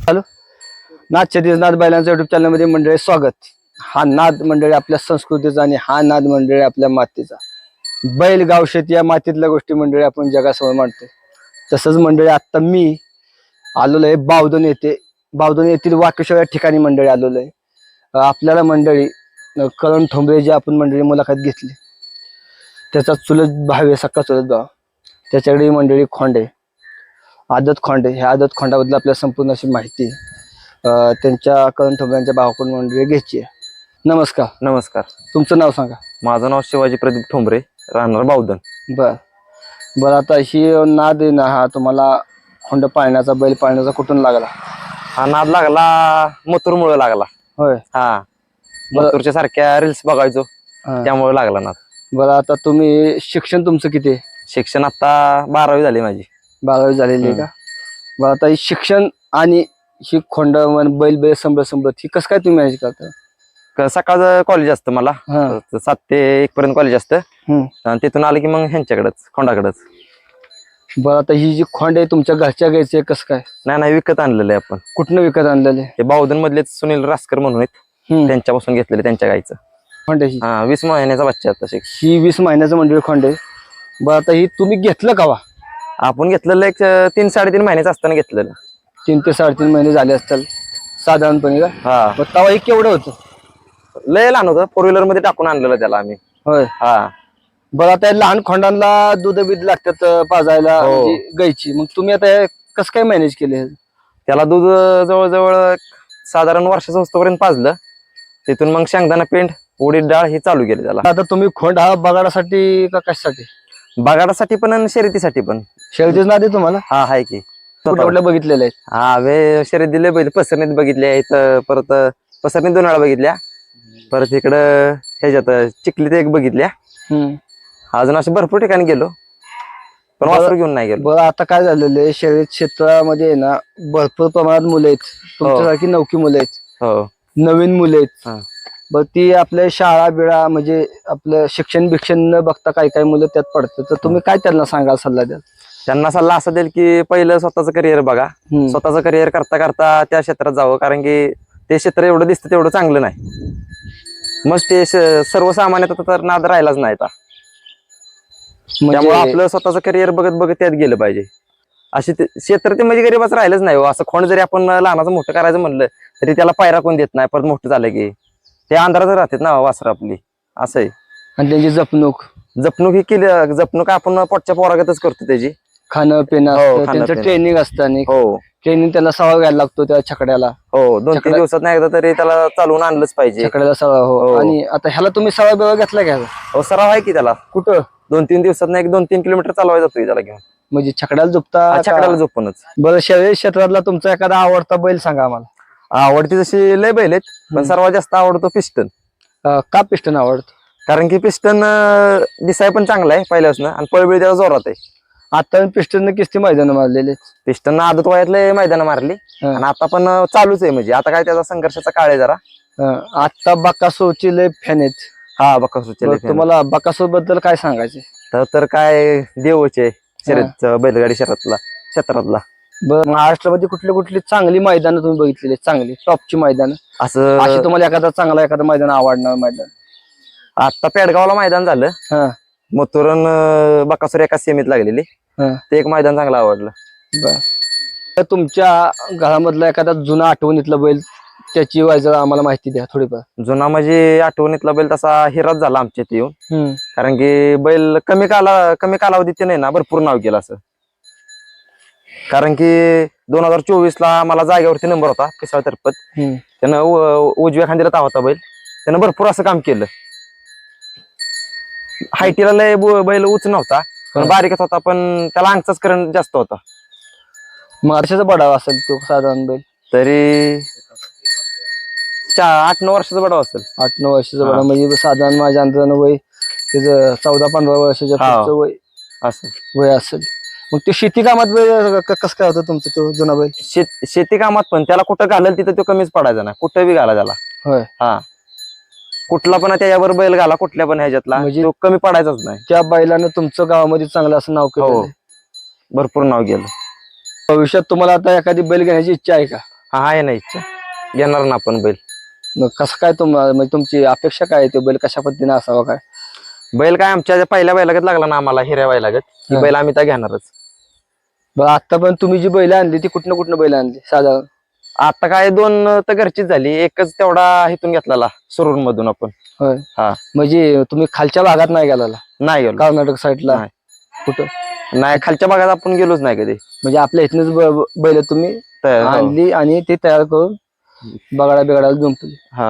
Hello. नाद छत्तीस नाद बैलांच्या युट्यूब चॅनलमध्ये मंडळी स्वागत. हा नाद मंडळी आपल्या संस्कृतीचा आणि हा नाद मंडळी आपल्या मातीचा. बैल गाव शेती या मातीतल्या गोष्टी मंडळी आपण जगासमोर मांडतो तसंच मंडळी आत्ता मी आलेलो आहे बावधन येथे. बावधन येथील वाकेश्वर या ठिकाणी मंडळी आलेलो आहे. आपल्याला मंडळी करण ठोंबरे जी आपण मंडळी मुलाखत घेतली. त्याचा चुलत भाव आहे सक्का चुलत भाव त्याच्याकडे मंडळी खोंडे. आदत खोंडे. ह्या आदत खोंडाबद्दल आपल्याला संपूर्ण अशी माहिती त्यांच्या करण ठोंबऱ्यांच्या भावाकडून मंडळी घ्यायची आहे. नमस्कार. नमस्कार. तुमचं नाव सांगा. माझं नाव शिवाजी प्रदीप ठोंबरे राहणार बावधन. बर. बरं आता ही नाद ना हा तुम्हाला खोंड पाळण्याचा बैल पाळण्याचा कुठून लागला? हा नाद लागला मथुरमुळे लागला. होय. हा. मथुरच्या सारख्या रील्स बघायचो. हा. त्यामुळे लागला नाद. बरं आता तुम्ही शिक्षण तुमचं किती आहे? शिक्षण आता बारावी झाली माझी. बारावी झालेली आहे का? बरं आता ही शिक्षण आणि ही खोंड मन- बैल बैल संभळ संभळत ही कसं काय तुम्ही मॅनेज करता? क- सकाळचं कॉलेज असतं मला. हा. सात ते एक पर्यंत कॉलेज असतं. हम्म. आणि तिथून आलं की मग ह्यांच्याकडेच खोंडाकडेच. बरं आता ही जी खोंड आहे तुमच्या घरच्या घ्यायची कसं काय? नाही नाही विकत आणलेलं आहे आपण. कुठनं विकत आणलेले ते बावधन मधलेच सुनील रासकर म्हणून आहेत. त्यांच्यापासून घेतलेले त्यांच्या गाईचं. खोंड आहे ही? हा वीस महिन्याचा बच्चा आहे आता ही वीस महिन्याचं मंडळ खोंड आहे. बरं आता ही तुम्ही घेतलं का वा? आपण घेतलेलं एक अं, तीन साडेतीन महिन्याचं असताना घेतलेलं. तीन ते साडेतीन महिने झाले असतील. साधारणपणे का? हा. मग तवा हे केवढं होतं? लय लहान होतं. फोर व्हीलरमध्ये टाकून आणलेलं त्याला आम्ही. होय. हा. बरं आता लहान खोंडांना दूध बीध लागतात पाजायला हो. म्हणजे गायची. मग तुम्ही आता हे कसं काय मॅनेज केले? त्याला दूध जवळजवळ साधारण वर्षाचं होस्तपर्यंत पाजलं. तिथून मग शेंगदाणा पेंट उडीद डाळ ही चालू केली त्याला. आता तुम्ही खोंड हा बगाडासाठी का कशासाठी? बागाडासाठी पण आणि शर्यतीसाठी पण. शेळतीच ना दे तुम्हाला. हा आहे की. कुठल्या कुठल्या बघितलेले आहेत हा वे शर्यत दिले पहिले पसरणीत बघितल्या इथं परत पसरणीत दोन वेळा बघितल्या. परत इकडं ह्याच्यात चिखलीत एक बघितल्या. हम्म. अजून असे भरपूर ठिकाणी गेलो. पण. वासरू घेऊन नाही गेलो. बरं आता काय झालेलं आहे? शर्यत क्षेत्रामध्ये ना भरपूर प्रमाणात मुलं आहेत. तुमच्यासारखी नौकी मुलं आहेत. हो. नवीन मुलं हा. आहेत बरं ती आपल्या शाळा बिळा म्हणजे आपलं शिक्षण बिक्षण न बघता काही काही मुलं त्यात पडतात. तर तुम्ही काय त्यांना सांगाल सल्ला द्याल? त्यांना सल्ला असा देईल की पहिलं स्वतःचं करिअर बघा. हम्म. स्वतःचं करिअर करता करता त्या क्षेत्रात जावं. कारण की ते क्षेत्र एवढं दिसतं तेवढं चांगलं नाही. मग ते स- सर्वसामान्य तर नाद राहिलाच नाही आता. त्यामुळे म्हणजे आपलं स्वतःचं करिअर बघत बघत त्यात गेलं पाहिजे. ते- क्षेत्र ते म्हणजे गरीबाच राहिलंच नाही हो. असं खोंड जरी आपण लहानाचं मोठं करायचं म्हणलं तरी त्याला पायरा कोण देत नाही. परत मोठं झालं की. ते अंधारात राहतात ना वासर आपली. असं आहे. आणि त्यांची जपणूक. जपणूक ही केली जपणूक आपण पोटच्या पोरागतच करतो त्याची. खाणं पिणं हो, त्यांचं. ट्रेनिंग असतं आणि हो. ट्रेनिंग त्याला सवय घ्यायला लागतो त्या छकड्याला. हो दोन तीन दिवसात नाही एकदा तरी त्याला चालवून आणलंच पाहिजे. छकड्याला सवय हो. हो. आणि आता ह्याला तुम्ही सवय बिवय घेतला का? ह्याचा? हो सराव आहे की त्याला? कुठं? दोन तीन दिवसात एक दोन तीन किलोमीटर चालवायला जातोय त्याला घेऊन. म्हणजे छकड्याला झोपता? छकड्याला झोपूनच. बरं शरीर क्षेत्रातला तुमचा एखादा आवडता बैल सांगा आम्हाला. आवडती जशी लय बैल आहेत पण. सर्वात जास्त आवडतो पिस्टन. का पिस्टन आवडतो? कारण की पिस्टन दिसाय पण चांगला आहे पहिल्यापासून आणि पळबिळ त्याला जोरात आहे. आता पिस्टन किस्ती मैदान मारलेले पिस्टन आदत वयातले मैदान मारली. आणि आता पण चालूच आहे म्हणजे. आता काय त्याचा संघर्षाचा काळ आहे जरा. आता बकासूरची लय फॅन आहेत. हा बकासूरचे लय बरं. तुम्हाला बकासूरबद्दल काय सांगायचे तर तर काय देवच शर्यत बैलगाडी शर्यतला क्षेत्रातला. बरं महाराष्ट्रामध्ये कुठली कुठली चांगली मैदानं तुम्ही बघितलेली? आहेत? चांगली टॉपची मैदान? अशी असं तुम्हाला एखादा चांगला एखादा मैदान आवडणार मैदान? आता पेडगावला मैदान झालं. हा. मथुरन अं, बकासूर एका सेमीत लागलेली. हा. ते एक मैदान चांगलं आवडलं. बर. तर तुमच्या घरामधला एखादा जुना आठवणीतला बैल त्याची वाय आम्हाला माहिती द्या थोडीफार. जुना म्हणजे आठवणीतला बैल तसा हिराच झाला आमच्या इथे येऊन. हम्म. कारण की बैल कमी काला कमी कालावधीत नाही ना भरपूर नाव केलं असं. कारण की दोन हजार चोवीस ला मला जागेवरती नंबर होता पिसाळ तरपत हम्म. त्यानं उ- उजव्या खांदीला ताव होता बैल. त्यानं भरपूर असं काम केलं. हायटीला लय बु- बैल उच नव्हता पण हा. बारीकच होता पण त्याला अंगचाच करंट जास्त होता. वर्षाचा बडावा असेल तो साधारण बैल. तरी चा आठ नऊ वर्षाचा बडाव असेल. आठ नऊ वर्षाचा. बडा म्हणजे साधारण माझ्या अंदाजानं वय त्याचं चौदा पंधरा वर्षाच्या हा. पुढचं वय. असं वय असेल. मग ते शेती कामात क- कसं काय होतं तुमचं तो जुना बैल शेत शेती कामात पण त्याला कुठं घालेल तिथं तो कमीच पडायचा नाही. कुठं बी घाला त्याला. होय. हा. कुठला पण त्याच्यावर बैल घाला कुठल्या पण ह्याच्यातला. म्हणजे- तो कमी पडायचाच नाही. त्या बैलानं तुमचं गावामध्ये चांगलं असं नाव हो. केलं भरपूर नाव गेलं. भविष्यात तुम्हाला आता एखादी बैल घेण्याची इच्छा आहे का? हा आहे ना इच्छा. घेणार ना आपण बैल. मग कसं काय तुम्हाला म्हणजे तुमची अपेक्षा काय आहे? ते बैल कशा पद्धतीने असावा काय? बैल काय आमच्या ज्या पहिल्या बैलागत लागला ना आम्हाला हिऱ्या बैलागत ती हा. बैल आम्ही त्या घेणारच. बरं आता पण तुम्ही जी बैल आणली ती कुठनं कुठनं बैल आणली साधारण? आता काय दोन तर घरचीच झाली एकच तेवढा हिथून घेतलेला सुरूर मधून आपण. होय. हा. म्हणजे तुम्ही खालच्या भागात नाही गेला नाही गेलो. कर्नाटक साईडला? नाही. कुठं? नाही खालच्या भागात आपण गेलोच नाही कधी. म्हणजे आपल्या इथनच बैल तुम्ही तर हो. आणली आणि ते तयार करून बगडा बिगडा जुंपली हा.